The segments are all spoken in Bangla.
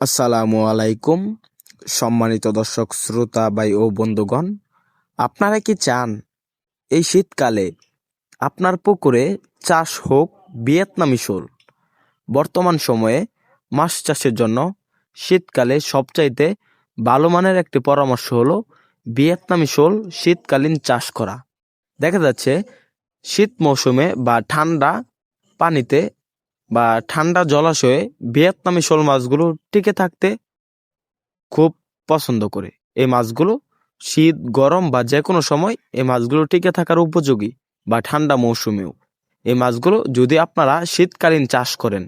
আসসালামু আলাইকুম, সম্মানিত দর্শক, শ্রোতা ভাই ও বন্ধুগণ। আপনারা কি চান এই শীতকালে আপনার পুকুরে চাষ হোক ভিয়েতনামি শোল? বর্তমান সময়ে মাছ চাষের জন্য শীতকালে সবচাইতে ভালো মানের একটি পরামর্শ হলো ভিয়েতনামি শোল শীতকালীন চাষ করা। দেখা যাচ্ছে শীত মৌসুমে বা ঠান্ডা পানিতে বা ঠান্ডা জলাশয়ে ভিয়েতনামি শোল মাছগুলো টিকে থাকতে খুব পছন্দ করে। এই মাছগুলো শীত, গরম বা যে কোনো সময় এই মাছগুলো টিকে থাকার উপযোগী বা ঠান্ডা মৌসুমেও। এই মাছগুলো যদি আপনারা শীতকালীন চাষ করেন,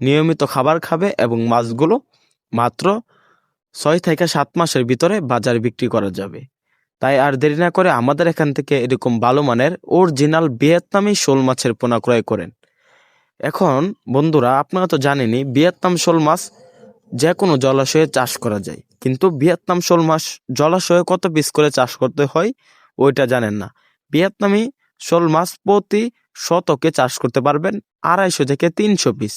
নিয়মিত খাবার খাবে এবং মাছগুলো মাত্র ছয় থেকে সাত মাসের ভিতরে বাজারে বিক্রি করা যাবে। তাই আর দেরি না করে আমাদের এখান থেকে এরকম ভালো মানের অরিজিনাল ভিয়েতনামি শোল মাছের পোনা ক্রয় করেন। এখন, বন্ধুরা, আপনারা তো জানেনই, ভিয়েতনাম শোল মাছ যে কোনো জলাশয়ে চাষ করা যায়। কিন্তু ভিয়েতনাম শোল মাছ জলাশয়ে কত পিস করে চাষ করতে হয়, ওইটা জানেন না। ভিয়েতনামি শোল মাছ প্রতি শতকে চাষ করতে পারবেন আড়াইশো থেকে তিনশো পিস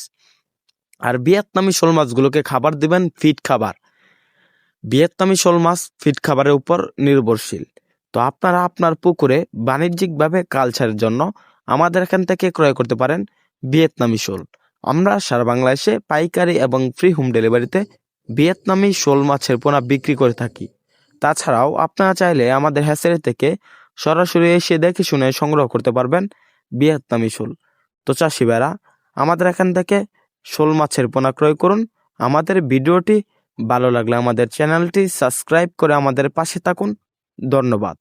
আর ভিয়েতনামি শোল মাছগুলোকে খাবার দিবেন ফিট খাবার। ভিয়েতনামি শোল মাছ ফিট খাবারের উপর নির্ভরশীল। তো আপনারা আপনার পুকুরে বাণিজ্যিকভাবে কালচারের জন্য আমাদের এখান থেকে ক্রয় করতে পারেন ভিয়েতনামি শোল। আমরা সারা বাংলাদেশে পাইকারি এবং ফ্রি হোম ডেলিভারিতে ভিয়েতনামি শোল মাছের পোনা বিক্রি করে থাকি। তাছাড়াও আপনারা চাইলে আমাদের হ্যাচারি থেকে সরাসরি এসে দেখে শুনে সংগ্রহ করতে পারবেন ভিয়েতনামি শোল। তো চাষি ভাইরা, আমাদের এখান থেকে শোল মাছের পোনা ক্রয় করুন। আমাদের ভিডিওটি ভালো লাগলে আমাদের চ্যানেলটি সাবস্ক্রাইব করে আমাদের পাশে থাকুন। ধন্যবাদ।